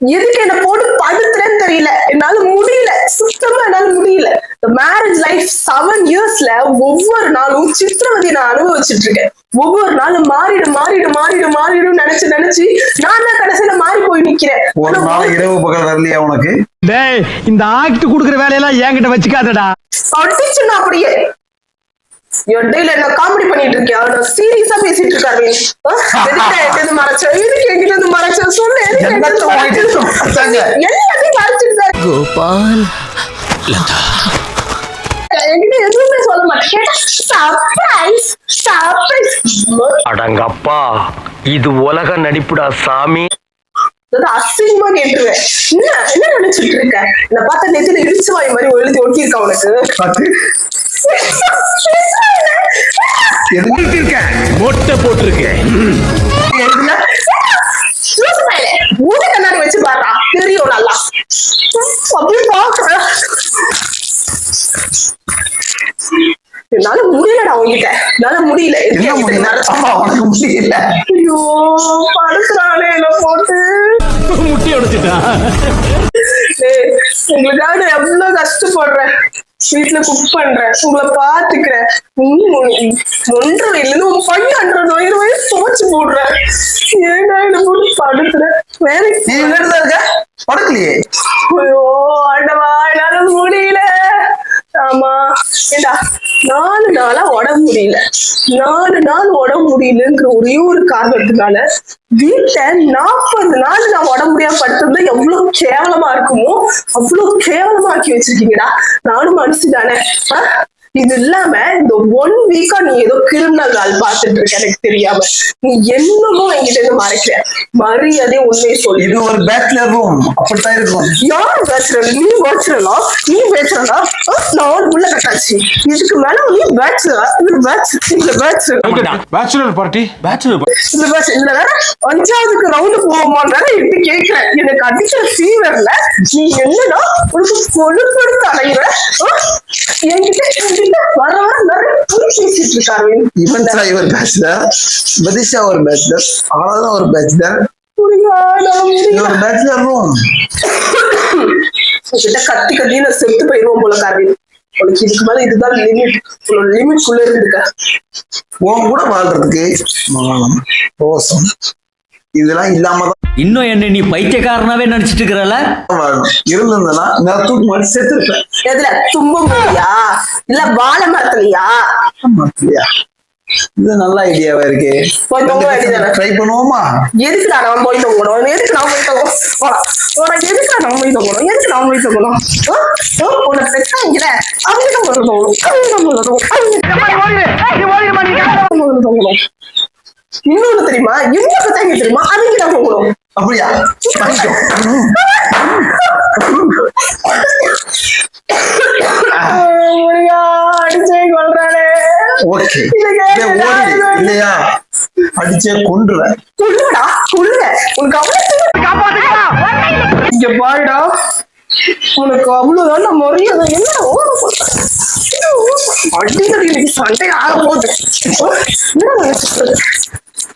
எதுக்கு என்ன போட்டு படுத்துறேன்னு தெரியல. என்னால முடியல. சுத்தமா என்னால முடியல. இந்த மேரேஜ் லைஃப் செவன் இயர்ஸ்ல ஒவ்வொரு நாளும் சித்திரவதை நான் அனுபவிச்சுட்டு இருக்கேன். ஒவ்வொரு நாளும் மாறிடும் மாறிடும் மாறிடும் மாறிடும் நினைச்சு நினைச்சு நான் தான் கடைசியில மாறி போய் நிக்கிறேன். ஒரு நாள் இரவு பகல் வரலையா உனக்கு? டேய் இந்த ஆக்ட் குடுக்குற வேலையெல்லாம் என்கிட்ட வச்சுக்காதடா. அடிச்சுன்னா அப்படியே. என்ன காமெடி பண்ணிட்டு இருக்கியா? நான் சீரியஸா பேசிட்டு இருக்காரு எதுக்கு என்கிட்ட இருந்து மறைச்ச? சொல்லு எதுக்கு என்கிட்ட இருந்து என்னத்த மறைச்ச? கோபால். என்கிட்ட எதுவுமே சொல்ல மாட்டேன். கேட்டா சர்ப்ரைஸ் சர்ப்ரைஸ். அடங்கப்பா. இது உலக நடிப்புடா சாமி. அசிங்கமா கேட்டுருவேன் என்ன என்ன நினைச்சிட்டு இருக்க? என்ன பார்த்தா நெத்தில இடிச்சு வாய் மாதிரி எழுதி ஒட்டியிருக்கா உனக்கு? மொட்டை போட்டிருக்கேன். தெரியும் நல்லா. அப்படியே பாக்குறேன் என்னால முடியலடா உங்ககிட்ட என்னால முடியல. முடியல? ஐயோ படுத்துறானே என்ன போட்டு. முட்டி உடைச்சிட்டான் ஏய், உங்களுக்காக எவ்வளவு கஷ்டப்படுறேன். வீட்டுல குக் பண்றேன் உங்களை பாத்துக்கிறேன் ஒன்றரை இருந்து உன் பையன் அன்றரை வயது வயசு துவச்சு போடுறேன் ஏன்னா என்ன போட்டு படுத்துறேன் வேலைக்கு இருக்க? படுக்கலையே. ஐயோ ஆண்டவா என்னால முடியல ஆமா ஏண்டா நாலு நாளா உடம்பு முடியல. நாலு நாள் உடம்பு முடியலங்கிற ஒரே ஒரு காரணத்துனால வீட்டை நாற்பது நாள் நான் உடம்பு முடியாம படுத்திருந்தா எவ்வளவு கேவலமா இருக்குமோ அவ்வளவு கேவலமா ஆக்கி வச்சிருக்கீங்கடா. நானும் மனுஷி தானே. இது இல்லாம இந்த ஒன் வீக்கா நீ ஏதோ கிரிமினல் ஆள் பார்த்துட்டு இருக்க எனக்கு தெரியாம. நீ என்னமோ என்கிட்ட இருந்து மறைக்கிற. மரியாதை உண்மையை சொல்லு. இது ஒரு பேச்சுலர் ரூம் அப்படித்தான் இருக்கும். யார் பேச்சுலர் நீ பேச்சுலரா நீ பேச்சுலரா நாலு புள்ள கட்டாச்சு. இதுக்கு மேல நீ பேச்சுலர் இது பேச்சு இதுல பேச்சுலர் பேச்சுலர் பார்ட்டி பேச்சுலர் இந்த பேச்சு இதுல வேற அஞ்சாவதுக்கு ரவுண்டு போவோமான்னு வேற எப்படி கேட்கிறேன் எனக்கு அடிக்கிற ஃபீவர்ல நீ என்னடா உனக்கு கொழுப்படுத்து அலைகிற என்கிட்ட என்கிட்ட வர வர நிறைய பொய் பேசிட்டு இருக்காரு. இவன் ஒரு பேச்சுலர் பதிஷா ஒரு பேச்சுலர் ஆளாதான் ஒரு பேச்சுலர் முடியாத இது முடியல. ஒரு பேச்சுலர் ரூம் உன்கிட்ட கத்தி கத்தி நான் செத்து போயிருவோம் போல கார்வின் உனக்கு இதுக்கு மேல இதுதான் லிமிட் உன்னோட லிமிட் குள்ள இருந்துக்க. உன் கூட வாழ்றதுக்கு ரோசம். இதெல்லாம் இல்லாம தான் இன்னும் என்ன நீ பைத்தியக்காரனாவே நடிச்சிட்டு இருக்கிறல? இருந்திருந்தனா நான் தூக்கு மாட்டி செத்துருப்பேன். எதுல? தும்ப முடியா இல்ல வாழை மரத்துலயா? இது நல்ல ஐடியாவா இருக்கு. ட்ரை பண்ணுவோமா? எதுக்குடா நான் போய் தொங்கணும்? எதுக்கு நான் போய் தொங்கணும்? எதுக்குடா நான் போய் தொங்கணும்? எதுக்கு நான் போய் தொங்கணும்? உன்னை பெற்றாங்கல அவங்க தொங்கணும் அவங்க தொங்கணும் அவங்க தொங்கணும் இன்னொன்னு தெரியுமா? எங்க பெற்றாங்க தெரியுமா? அவங்க தான் தொங்கணும் அப்படியா? அடிச்சே கொள்றானே ஓகே. இல்லையா? அடிச்சே கொண்டுருவேன் கொல்லுடா கொல்லுங்க. உனக்கு அவ்வளவு இங்க பாருடா. உனக்கு அவ்வளவுதான் மரியாதை. என்ன அடிக்கடி சண்டை ஆக போகுது.